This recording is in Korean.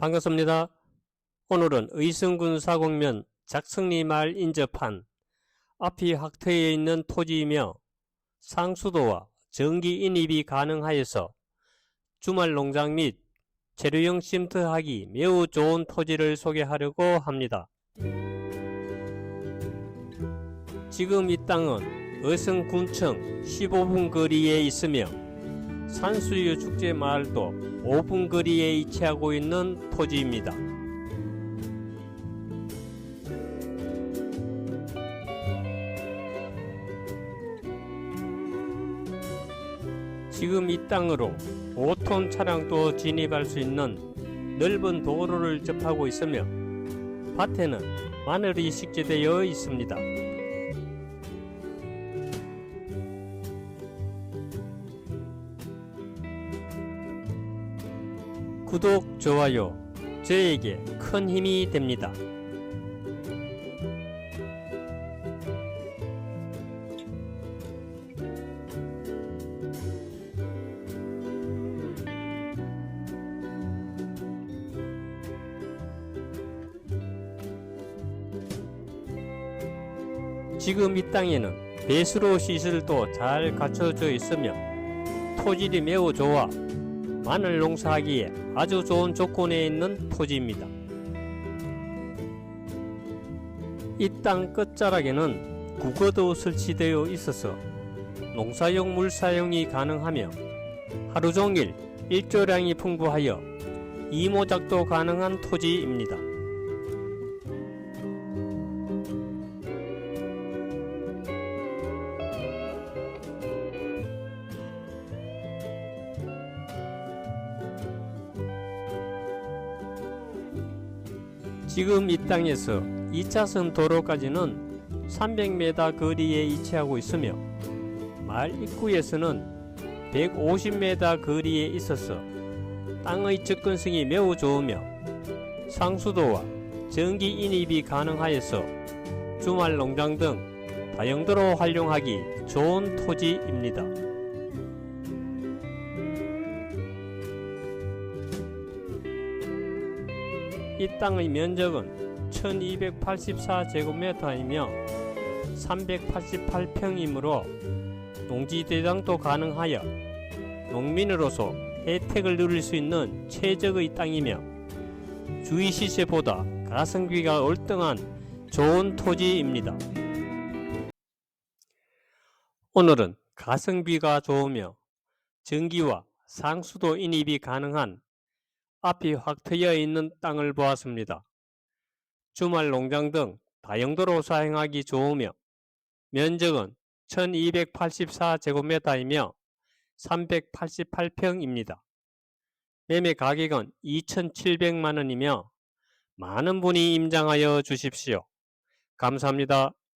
반갑습니다. 오늘은 의성군 사곡면 작성리 마을 인접한 앞이 확터에 있는 토지이며 상수도와 전기 인입이 가능하여서 주말 농장 및 재료용 쉼터하기 매우 좋은 토지를 소개하려고 합니다. 지금 이 땅은 의성군청 15분 거리에 있으며 산수유 축제 마을도 5분 거리에 위치하고 있는 토지입니다. 지금 이 땅으로 5톤 차량도 진입할 수 있는 넓은 도로를 접하고 있으며 밭에는 마늘이 식재되어 있습니다. 구독, 좋아요, 저에게 큰 힘이 됩니다. 지금 이 땅에는 배수로 시설도 잘 갖춰져 있으며 토질이 매우 좋아 마늘 농사하기에 아주 좋은 조건에 있는 토지입니다. 이 땅 끝자락에는 국어도 설치되어 있어서 농사용 물 사용이 가능하며 하루 종일 일조량이 풍부하여 이모작도 가능한 토지입니다. 지금 이 땅에서 2차선 도로까지는 300m 거리에 위치하고 있으며 마을 입구에서는 150m 거리에 있어서 땅의 접근성이 매우 좋으며 상수도와 전기 인입이 가능하여서 주말 농장 등 다용도로 활용하기 좋은 토지입니다. 이 땅의 면적은 1284제곱미터이며 388평이므로 농지 대장도 가능하여 농민으로서 혜택을 누릴 수 있는 최적의 땅이며 주위 시세보다 가성비가 월등한 좋은 토지입니다. 오늘은 가성비가 좋으며 전기와 상수도 인입이 가능한 앞이 확 트여 있는 땅을 보았습니다. 주말 농장 등 다용도로 사용하기 좋으며 면적은 1284제곱미터이며 388평입니다. 매매 가격은 2,700만 원이며 많은 분이 임장하여 주십시오. 감사합니다.